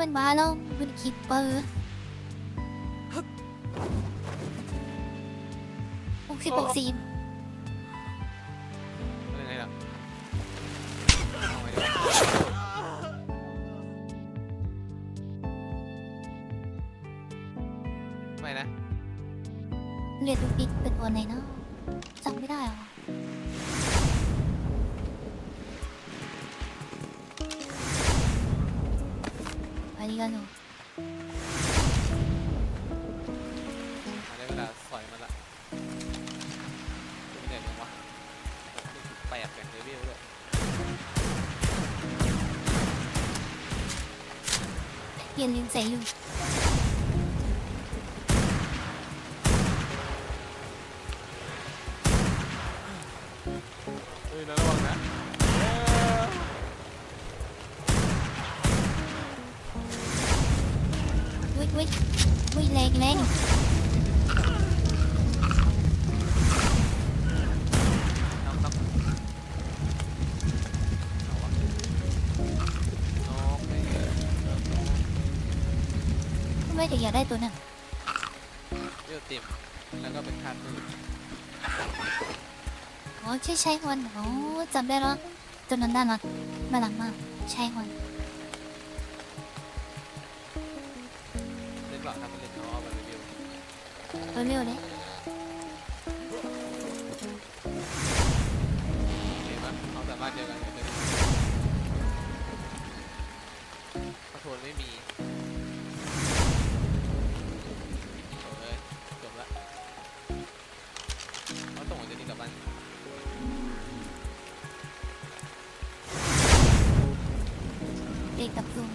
มันมาแล้วมันคิปเปอร์หกสิบหกสิบ อันนี้กันหนูมาได้เวลาสอยมันละเป็นไงบ้างวะแปดแบ่งเลเวลด้วยเรียนลิงเสยอยู่ ทำไมถึงอยากได้ตัวนั้นเลือกเต็มแล้วก็เป็นคาดมืออ๋อใช่ใช่วันอ๋อจำได้แล้วตัวนั้นน่ารักน่ารักมากใช่วัน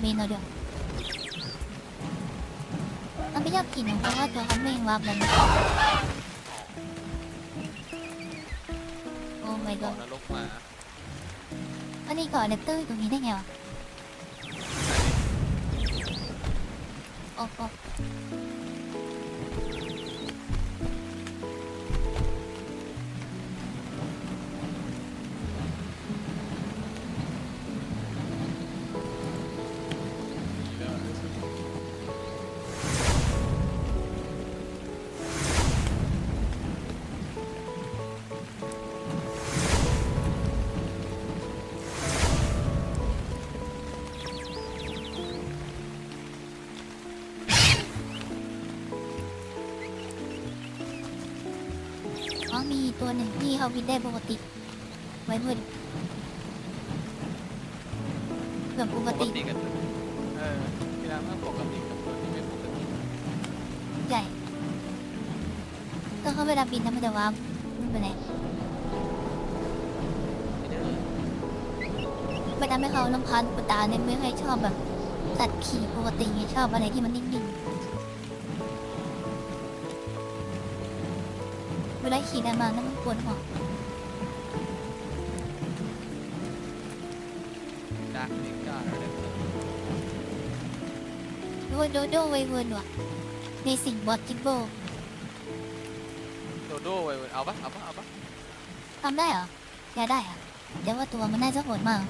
ด็กกับซูเมนเอาเดี๋ยวมันไม่ยากกินหรอกเพราะว่าตัวเขาไม่รับมันโอ้ my บอ god กนรกมาอันนี้ก่อนเดปเตอร์อยู่ตรงนี้ได้ไงวะโอ้โอ้ มีตัวหนึ่งที่เขาบินได้ปกติ ไว้เพื่อนแบบปกปกติติกันเออที่ร้านมันปกติกับตัวที่ไม่ปกติใหญ่ก็เขาเวลาบินนะมันจะว้าบไม่เป็นไรไม่ได้ไม่ทำให้เขาลำพันปตาเนี่ยไม่ค่อยชอบแบบสัตว์ขี่ปกติไงชอบอะไรที่มันนิ่ง วลาขี่ได้มาแล้วมันปวดหัวดาร์กนิก้าอะไรแบบนั้นโดโดโดไวเวิร์นว่ะในสิ่งบอสจิโบโดโดไว้เว้ยเอาปะเอาปะเอาปะทำได้เหรอแกได้เหรอะแต่ว่าตัวมันน่าจะโหดมาก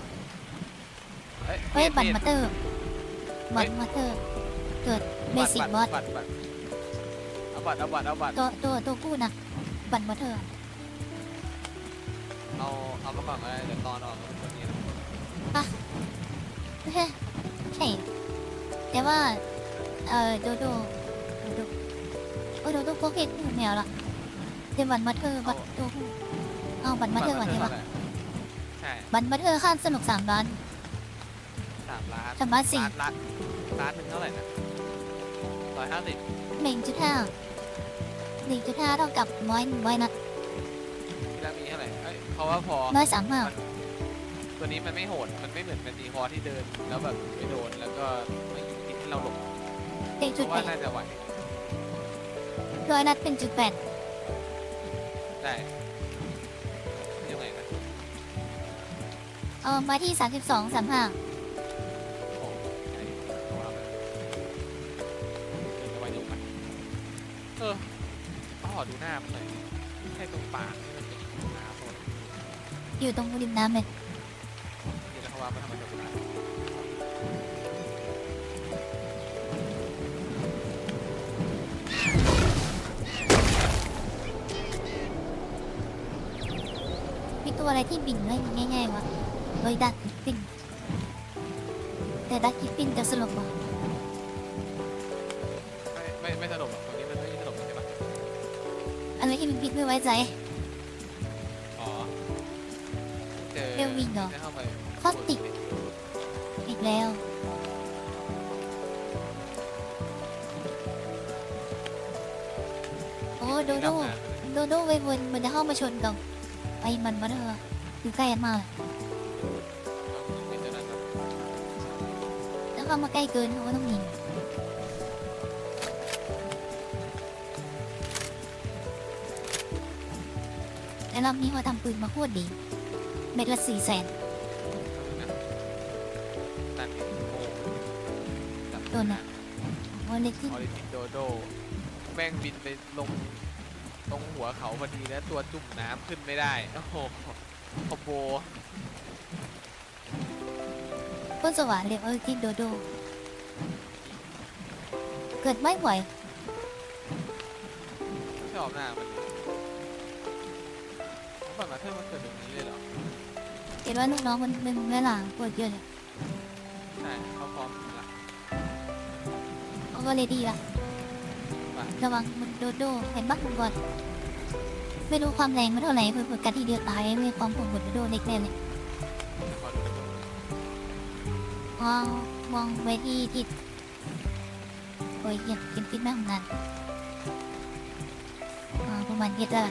เฮ้ยเฮ้ยบัตรปลี่มาเตอร์บัตรมาเตอร์เกิดเบสิกบอสบัตรบัตรเอาบัตรเอาบัตรเอาบัตรตัวตัวตัวกู้นะ บัตรมาเตอร์เอาเอามาก่อนก็ได้เดี๋ยวตอนออกก็เป็นตัวนี้นะใช่ใช่ แต่ว่า เอ่อโดโดโดโดโอ้โดโดพวกเห็ดแมวละเดี๋ยวบัตรมาเตอร์บัตรตัวกู้เอาบัตรมาเตอร์ก่อนดีกว่าใช่บัตรมาเตอร์ค่าสนุกสามล้าน สามล้านสามล้านสี่ ล้านล้านล้านหนึ่งเท่าไหร่นะร้อยห้าสิบ หนึ่งจุดห้า หนึ่งจุดห้าเท่ากับร้อยหนึ่งร้อยนัดที่ร้านมีเท่าไหร่เอ้ยเพราะว่าพอร้อยสามห้าตัวนี้มันไม่โหด มันไม่เหมือนเป็นตีคอที่เดิน แล้วแบบไม่โดน แล้วก็ไม่มีพิษให้เราหลบหนึ่งเพจุดราะแปว่าดน่าจะไหว ร้อยนัดเป็นจุดแปดได้ยังไงนะเออมาที่สามสิบสองสามห้าโอ้ไอ้โทรเราไปเดินไปไว้ดูมันเออเอา ขอดูหน้ามันหน่อยใช่ตรงปากนี่มันเป็นหน้าโหดอยู่ตรงริมน้ำเลยวเขาว่ามันทำไมจะไม่ได้มีตัวอะไรที่บินได้ง่ายๆวะโดยดักกิฟฟินแต่ดักกิฟฟินจะสลบกว่า ไม่ไว้ใจ อ๋อเจอเรียววิงเหรอได้เข้าไปคอสติก อีกแล้ว โอ้โดโดทำงานโดโดไปบนมันจะเข้ามาชนกับไอ้มันมาเถอะอยู่ใกล้กันมากเลยไม่เจอนั่นครับแล้วเข้ามาใกล้เกินเขาก็ต้องยิง แต่รอบนี้เขาทำปืนมาโคตรดี เม็ดละสี่แสนนั่นเองโอ้จับโดนอะวันเล็กขึ้นออริจินโดโดแม่งบินไปลงตรงหัวเขาพอดีแล้วตัวจุ่มน้ำขึ้นไม่ได้ โอ้โหคอมโบต้นสว่านเรียกว่าที่โดโด เกิดไม่ไหวไม่ชอบหน้ามัน บัตรมาเธอมันเกิดแบบนี้เลยเหรอ เห็นว่าลูกน้องมันเป็นแม่หลางปวดเยอะเลยใช่เขาพร้อมละ เขาก็เลยดีละว่ะระวังมันโดโดเห็นบักมันก่อนไม่รู้ความแรงมันเท่าไหร่เพื่อกันทีเดียวตายไม่ความผลบดโดโดเล็กแน่เลยขอดูหน่อยมองมองไปที่ที่โอ้ยเหยียดกินฟิตแม่ของนั้นอ่าประมาณเย็ดละ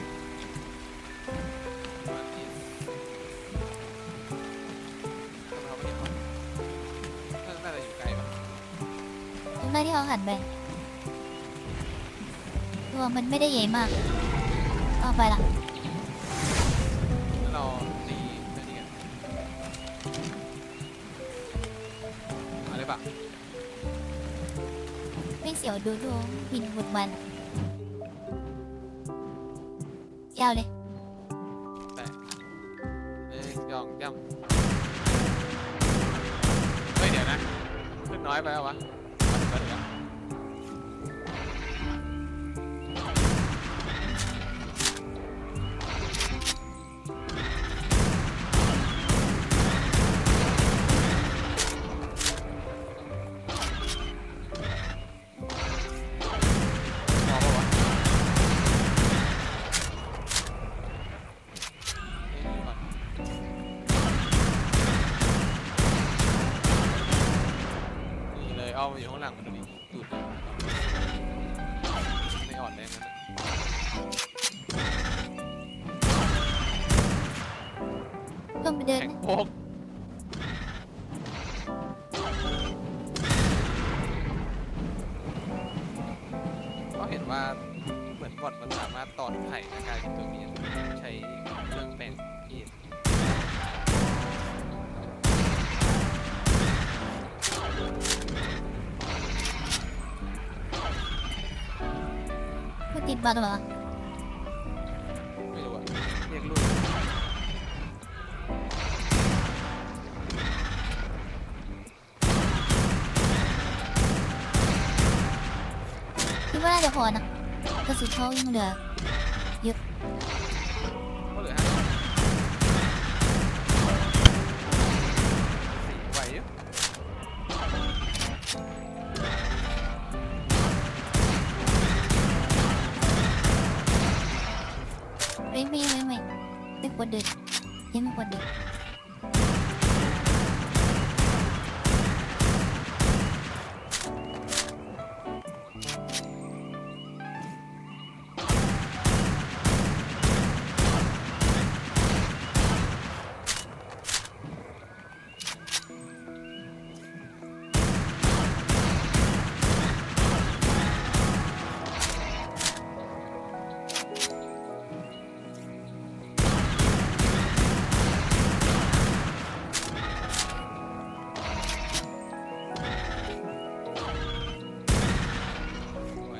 น้าที่เขาหันไปตัวมันไม่ได้ใหญ่มากเอาไปละแล้วเราตีเรื่องนี้กันเอาเลยปะไม่เสียวดูดูบินบุดมันยาวเลยเอ้ยยองย่ำเฮ้ยเดี๋ยวนะ ขึ้นน้อยไปแล้ววะ มันสามารถตอดไข่กลายเป็นตัวเมียใช้เครื่องแปลงเพศพูดติดบัตรเหรอไม่รู้อะเรียกลูกคิดว่าน่าจะพอนะ สุนเขายังเหลือก็เหลือห้าสิบสี่ไหวอยู่ไม่ไม่ไม่ไม่ไม่ควรเดินยังไม่ควรเดิน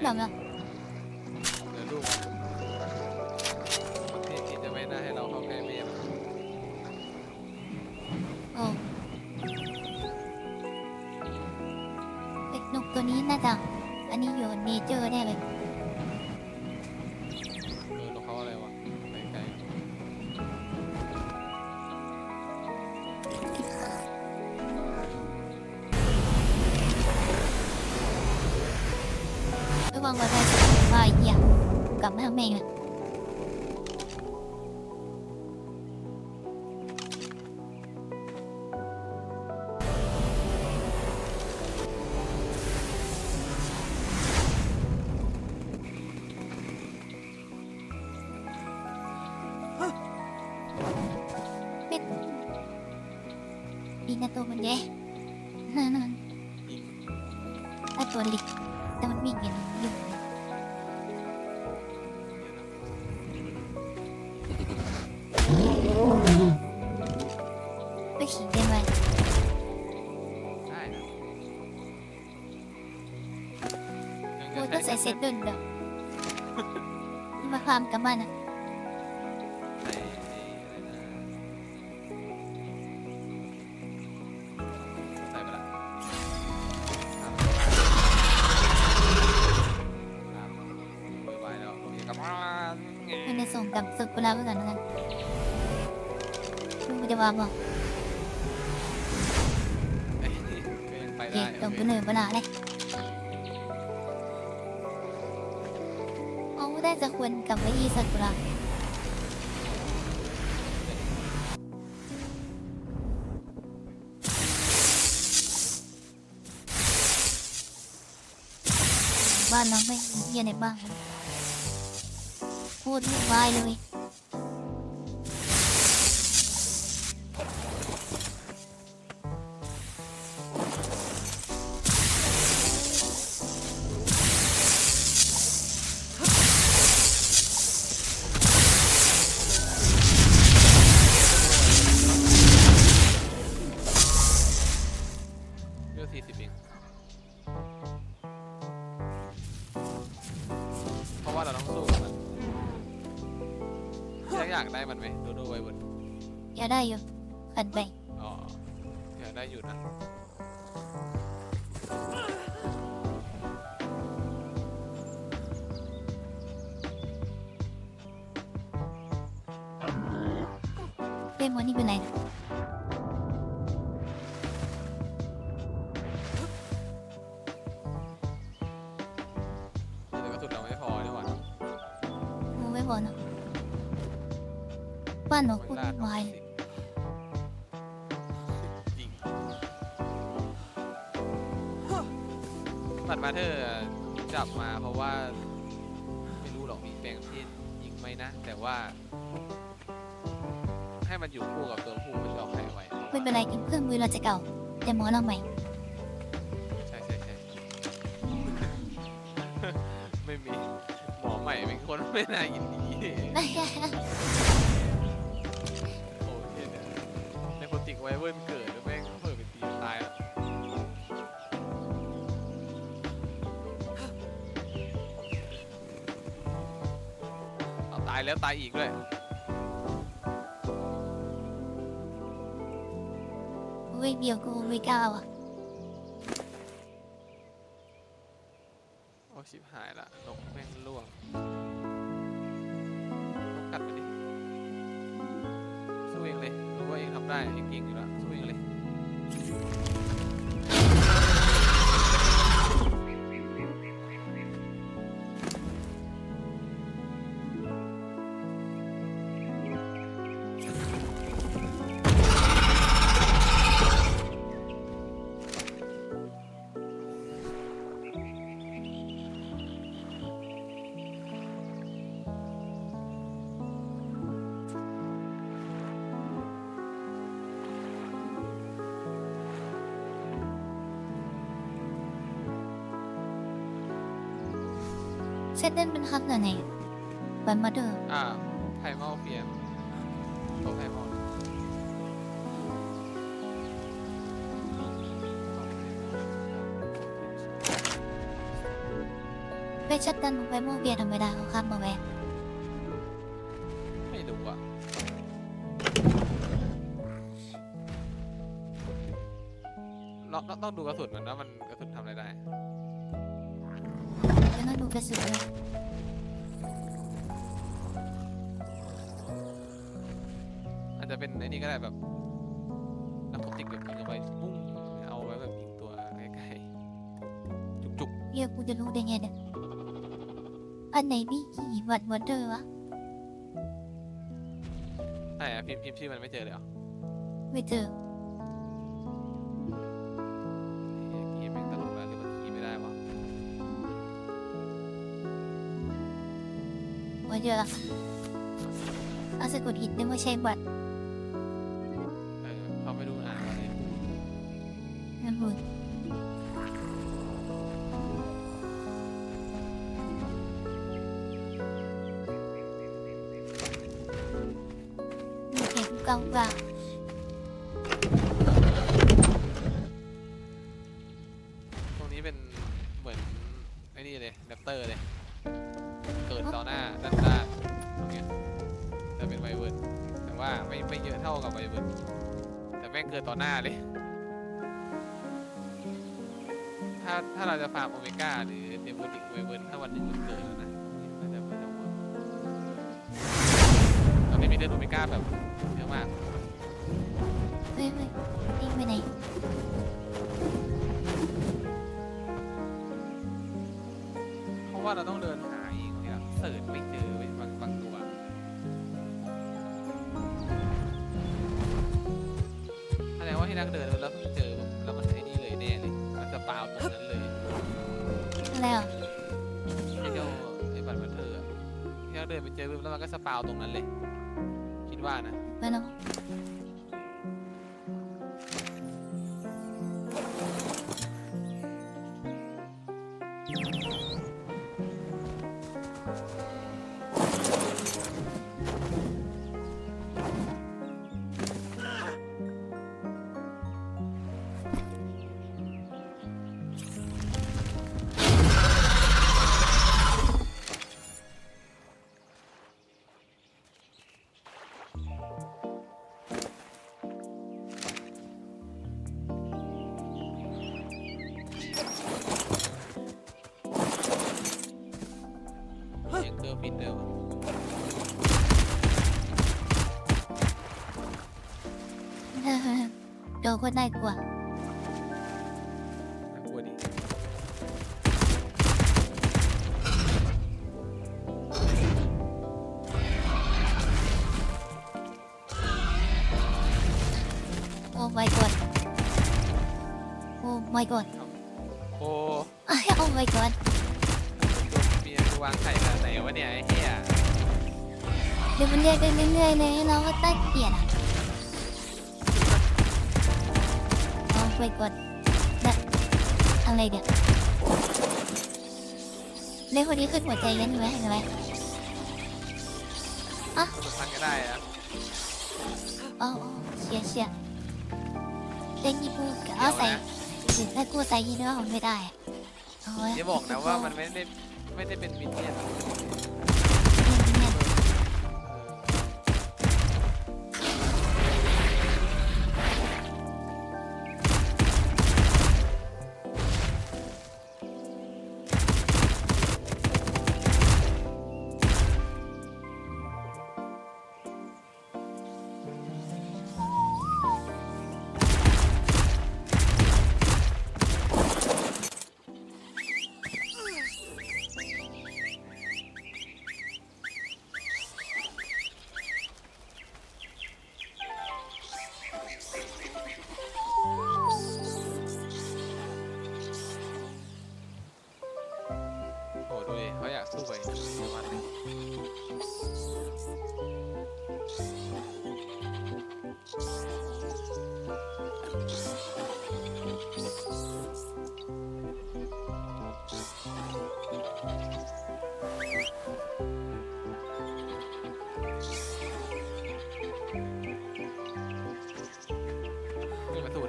หลังอะเดี๋ยวลูกพี่คิดจะไม่น่าให้เราเข้าใกล้แม่มันเอ้เป็ดนกตัวนี้น่าจะอันนี้อยู่เนเจอร์แน่เลย ดีนะตัวมันเด้นั่นๆยิงๆถ้าตัวเล็กแต่มันวิ่งอย่างนี้อยู่ไปขี่เกมไปได้นะยังกูจะต้องใส่เซ็ตดุนเด้อมาความกับมันอะ มันจะส่งกับสุกุลาไปก่อนแล้วกันมึงจะวางบอกเอ้ยก็ยังไปเด็ได้กตรงโอกูเคเหนื่อยเวลาเลยเอาได้จะควรกลับไปที่สักุระบ้านเราไม่มีเฮียในบ้าน พูด บ้านหนูมันพูดลาดไม่ไหวสิจริงบัตรมาเธอร์จับมาเพราะว่า ไม่รู้หรอกมีแปลงเพศยิงไหมนะ แต่ว่า ให้มันอยู่คู่กับตัวผู้มันจะออกไข่ไวไม่เป็นไรถึงเครื่องมือเราจะเก่า แต่หมอเราใหม่ ใช่ใช่ใช่ ไม่มีหมอใหม่เป็นคนไม่น่ายินดีโอ วเวิร์นเกิดแล้วแม่งเปิดเป็นตีตายแล้วเอาตายแล้วตายอีกด้วยเว้ยเดียวกูไม่กล้าว่ะ เซตเด่นเป็นคักเหรอเนี่ยบันมาเดอร์อ่าไพมอลเฟียมตัวไพมอลไปชัดกันไปโมเบียธรรมดาเขาครับมาแวะไม่รู้อะรต้องต้องต้องดูกระสุนมันว่ามันกระสุนทำอะไรได้ แล้วก็ดูกระสุนด้วยอาจจะเป็นไอ้นี่ก็ได้แบบนักติกแบบยิงเอาไว้ปุ้งเอาไว้แบบยิงตัวใกล้ๆจุกเฮียกูจะรู้ได้ไงเนี่ยอันไหนนี่ขี่วัดวัดเดอร์วะๆใช่อะพิมพ์พิมพ์ชื่อมันไม่เจอเลยเหรอไม่เจอ ว่าเจอละอาสะกดหินนึกว่ใช่บัตร โอเมก้าหรือเดโมนิกไวเวิร์นถ้าวันหนึ่งมันเกิดแล้วนะน่าจะไม่ต้องห่วงตอนนี้มีเลือดโอเมก้าแบบเยอะมาก เฮ้ยเฮ้ยนี่ไปไหนเพราะว่าเราต้องเดินหาเองเนี่ยเสิร์ชไม่เจอเว้ยบางบางตัวแสดงว่าที่นักเดินแล้วเพิ่งเจอ เจอปุ๊บแล้วมันก็สปาวตรงนั้นเลย คิดว่านะไปเนาะ โดนคนน่ากลัว น่ากลัวดิโอ้ my god โอ้ my god โอ้อ้ายโอ้ my god โดนเมียกูวางไข่ขนาดไหนวะเนี่ยไอ้เหี้ย เดี๋ยวมันเรียกไปเรื่อยๆเลยเราก็ตั้งเกียรติอะ โอ้ my god นะอะไรเนี่ยเรียกคนนี้ขึ้นหัวใจกันอยู่ไหมเห็นไหมผสมพันธุ์ก็ได้อะอ๋ออ๋อเชียเชียเล่นญี่ปุ่นก็เอาใส่ถึงถ้ากูใส่ยี่ห้อผมไม่ได้อะเอาไว้อย่าบอกนะว่ามันไม่ได้ไม่ได้เป็นมินเนี่ยน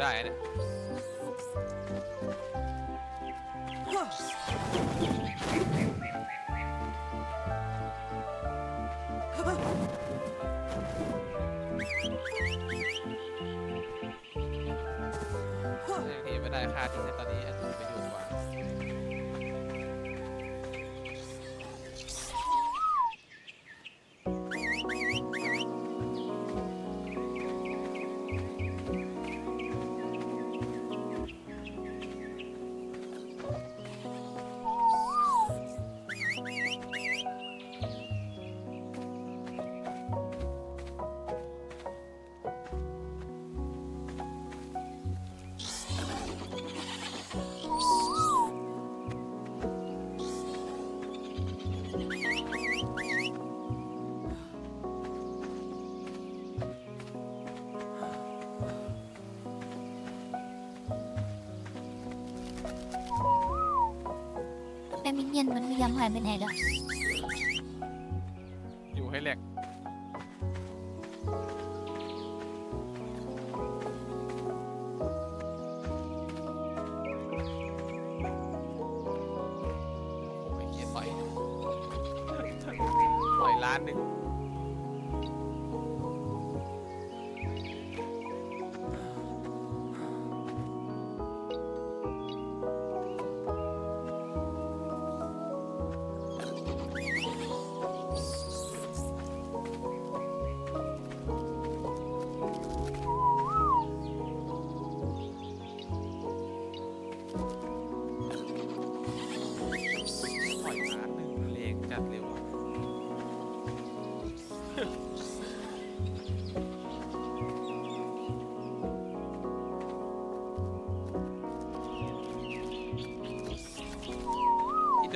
ได้เนี่ยยังทีไม่ได้ค่าที่ในตอนนี้ minh nhân vẫn bây giờ hoài bên này rồi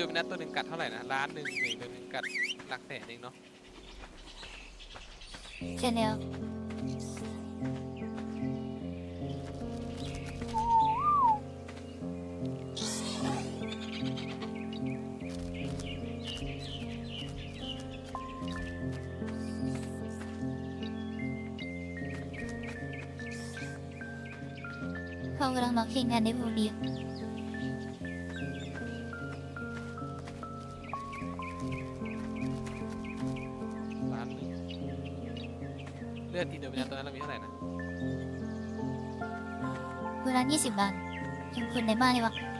จูบินัทตัวหนึ่งกัดเท่าไหร่นะล้านหนึ่งหนึ่งตัวหนึ่งกัดหลักแสนเองเนาะเชนเนลเขากำลัมล็อกคิงานในภูมิ 分で前は。